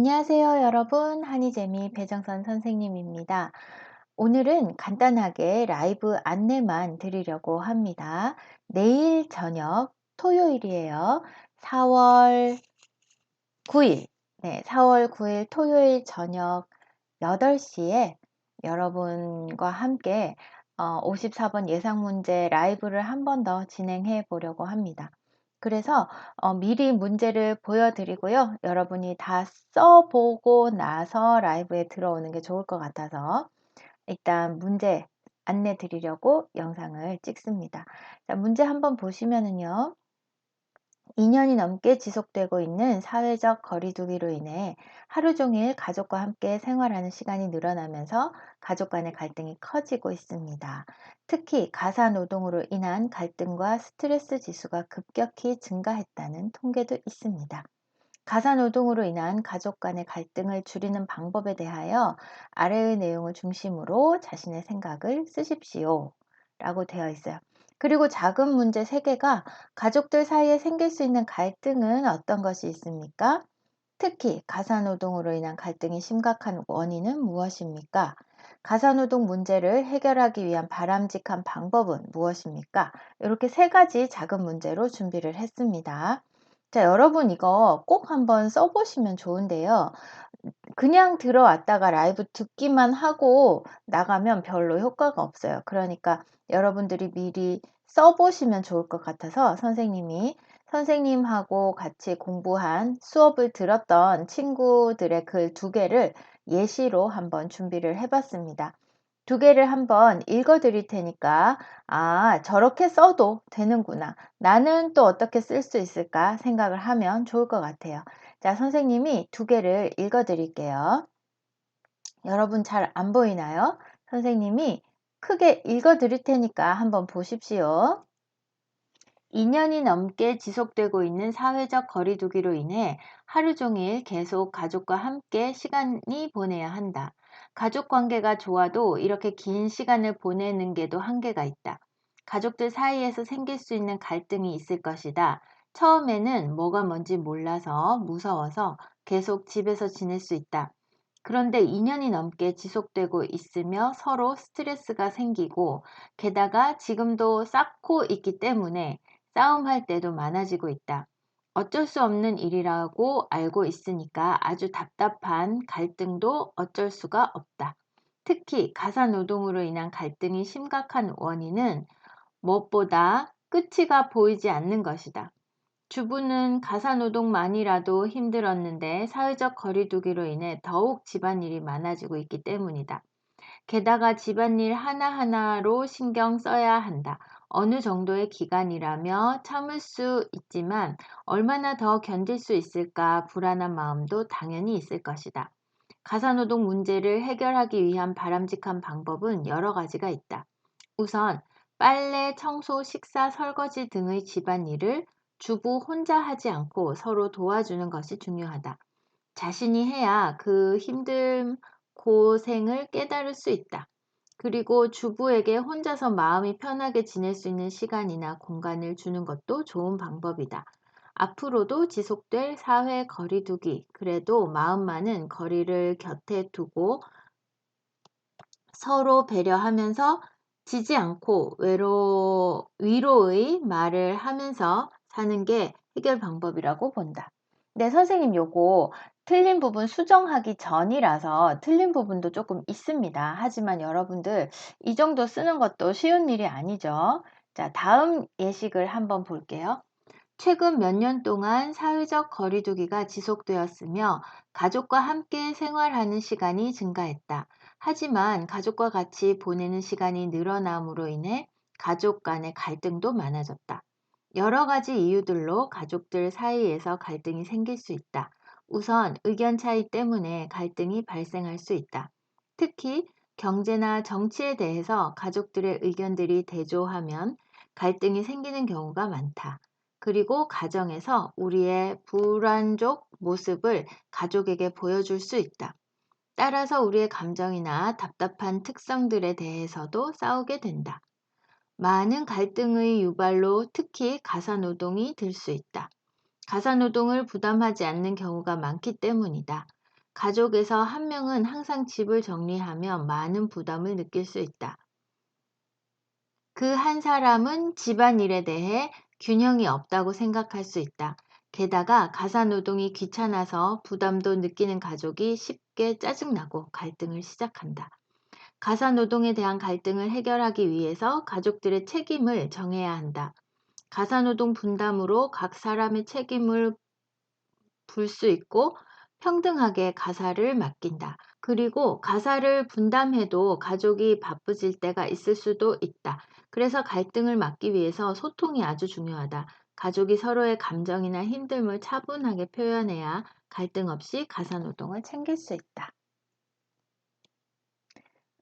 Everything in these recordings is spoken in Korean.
안녕하세요, 여러분. 한이재미 배정선 선생님입니다. 오늘은 간단하게 라이브 안내만 드리려고 합니다. 내일 저녁 토요일이에요. 4월 9일. 네, 4월 9일 토요일 저녁 8시에 여러분과 함께 54번 예상 문제 라이브를 한 번 더 진행해 보려고 합니다. 그래서 어, 미리 문제를 보여드리고요. 여러분이 다 써보고 나서 라이브에 들어오는 게 좋을 것 같아서 일단 문제 안내 드리려고 영상을 찍습니다. 자, 문제 한번 보시면은요. 2년이 넘게 지속되고 있는 사회적 거리두기로 인해 하루 종일 가족과 함께 생활하는 시간이 늘어나면서 가족 간의 갈등이 커지고 있습니다. 특히 가사 노동으로 인한 갈등과 스트레스 지수가 급격히 증가했다는 통계도 있습니다. 가사 노동으로 인한 가족 간의 갈등을 줄이는 방법에 대하여 아래의 내용을 중심으로 자신의 생각을 쓰십시오. 라고 되어 있어요. 그리고 작은 문제 3개가 가족들 사이에 생길 수 있는 갈등은 어떤 것이 있습니까? 특히 가사노동으로 인한 갈등이 심각한 원인은 무엇입니까? 가사노동 문제를 해결하기 위한 바람직한 방법은 무엇입니까? 이렇게 세 가지 작은 문제로 준비를 했습니다. 자, 여러분 이거 꼭 한번 써보시면 좋은데요. 그냥 들어왔다가 라이브 듣기만 하고 나가면 별로 효과가 없어요. 그러니까 여러분들이 미리 써보시면 좋을 것 같아서 선생님이 선생님하고 같이 공부한 수업을 들었던 친구들의 글 두 개를 예시로 한번 준비를 해봤습니다. 두 개를 한번 읽어 드릴 테니까, 아, 저렇게 써도 되는구나. 나는 또 어떻게 쓸 수 있을까 생각을 하면 좋을 것 같아요. 자, 선생님이 두 개를 읽어 드릴게요. 여러분 잘 안 보이나요? 선생님이 크게 읽어 드릴 테니까 한번 보십시오. 2년이 넘게 지속되고 있는 사회적 거리두기로 인해 하루 종일 계속 가족과 함께 시간이 보내야 한다. 가족 관계가 좋아도 이렇게 긴 시간을 보내는 게도 한계가 있다. 가족들 사이에서 생길 수 있는 갈등이 있을 것이다. 처음에는 뭐가 뭔지 몰라서 무서워서 계속 집에서 지낼 수 있다. 그런데 2년이 넘게 지속되고 있으며 서로 스트레스가 생기고 게다가 지금도 쌓고 있기 때문에 싸움할 때도 많아지고 있다. 어쩔 수 없는 일이라고 알고 있으니까 아주 답답한 갈등도 어쩔 수가 없다. 특히 가사 노동으로 인한 갈등이 심각한 원인은 무엇보다 끝이가 보이지 않는 것이다. 주부는 가사노동만이라도 힘들었는데 사회적 거리두기로 인해 더욱 집안일이 많아지고 있기 때문이다. 게다가 집안일 하나하나로 신경 써야 한다. 어느 정도의 기간이라며 참을 수 있지만 얼마나 더 견딜 수 있을까 불안한 마음도 당연히 있을 것이다. 가사노동 문제를 해결하기 위한 바람직한 방법은 여러 가지가 있다. 우선 빨래, 청소, 식사, 설거지 등의 집안일을 주부 혼자 하지 않고 서로 도와주는 것이 중요하다. 자신이 해야 그 힘든 고생을 깨달을 수 있다. 그리고 주부에게 혼자서 마음이 편하게 지낼 수 있는 시간이나 공간을 주는 것도 좋은 방법이다. 앞으로도 지속될 사회 거리두기, 그래도 마음만은 거리를 곁에 두고 서로 배려하면서 지지 않고 외로, 위로의 말을 하면서 사는 게 해결 방법이라고 본다. 네, 선생님 요거 틀린 부분 수정하기 전이라서 틀린 부분도 조금 있습니다. 하지만 여러분들 이 정도 쓰는 것도 쉬운 일이 아니죠. 자, 다음 예식을 한번 볼게요. 최근 몇 년 동안 사회적 거리두기가 지속되었으며 가족과 함께 생활하는 시간이 증가했다. 하지만 가족과 같이 보내는 시간이 늘어남으로 인해 가족 간의 갈등도 많아졌다. 여러 가지 이유들로 가족들 사이에서 갈등이 생길 수 있다. 우선 의견 차이 때문에 갈등이 발생할 수 있다. 특히 경제나 정치에 대해서 가족들의 의견들이 대조하면 갈등이 생기는 경우가 많다. 그리고 가정에서 우리의 불안족 모습을 가족에게 보여줄 수 있다. 따라서 우리의 감정이나 답답한 특성들에 대해서도 싸우게 된다. 많은 갈등의 유발로 특히 가사노동이 될 수 있다. 가사노동을 부담하지 않는 경우가 많기 때문이다. 가족에서 한 명은 항상 집을 정리하며 많은 부담을 느낄 수 있다. 그 한 사람은 집안 일에 대해 균형이 없다고 생각할 수 있다. 게다가 가사노동이 귀찮아서 부담도 느끼는 가족이 쉽게 짜증나고 갈등을 시작한다. 가사 노동에 대한 갈등을 해결하기 위해서 가족들의 책임을 정해야 한다. 가사 노동 분담으로 각 사람의 책임을 불 수 있고 평등하게 가사를 맡긴다. 그리고 가사를 분담해도 가족이 바쁘질 때가 있을 수도 있다. 그래서 갈등을 막기 위해서 소통이 아주 중요하다. 가족이 서로의 감정이나 힘듦을 차분하게 표현해야 갈등 없이 가사 노동을 챙길 수 있다.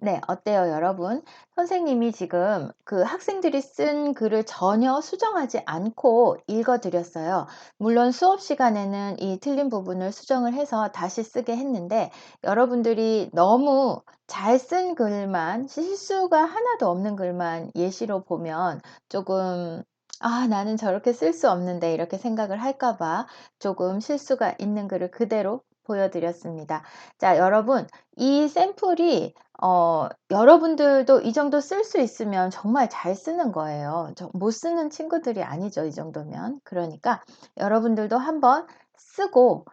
네, 어때요, 여러분? 선생님이 지금 그 학생들이 쓴 글을 전혀 수정하지 않고 읽어드렸어요. 물론 수업 시간에는 이 틀린 부분을 수정을 해서 다시 쓰게 했는데, 여러분들이 너무 잘 쓴 글만, 실수가 하나도 없는 글만 예시로 보면 조금 아, 나는 저렇게 쓸 수 없는데 이렇게 생각을 할까봐 조금 실수가 있는 글을 그대로 보여드렸습니다. 자, 여러분, 이 샘플이 어, 여러분들도 이 정도 쓸 수 있으면 정말 잘 쓰는 거예요. 못 쓰는 친구들이 아니죠, 이 정도면. 그러니까 여러분들도 한번 쓰고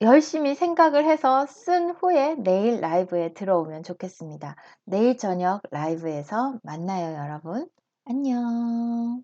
열심히 생각을 해서 쓴 후에 내일 라이브에 들어오면 좋겠습니다. 내일 저녁 라이브에서 만나요, 여러분. 안녕.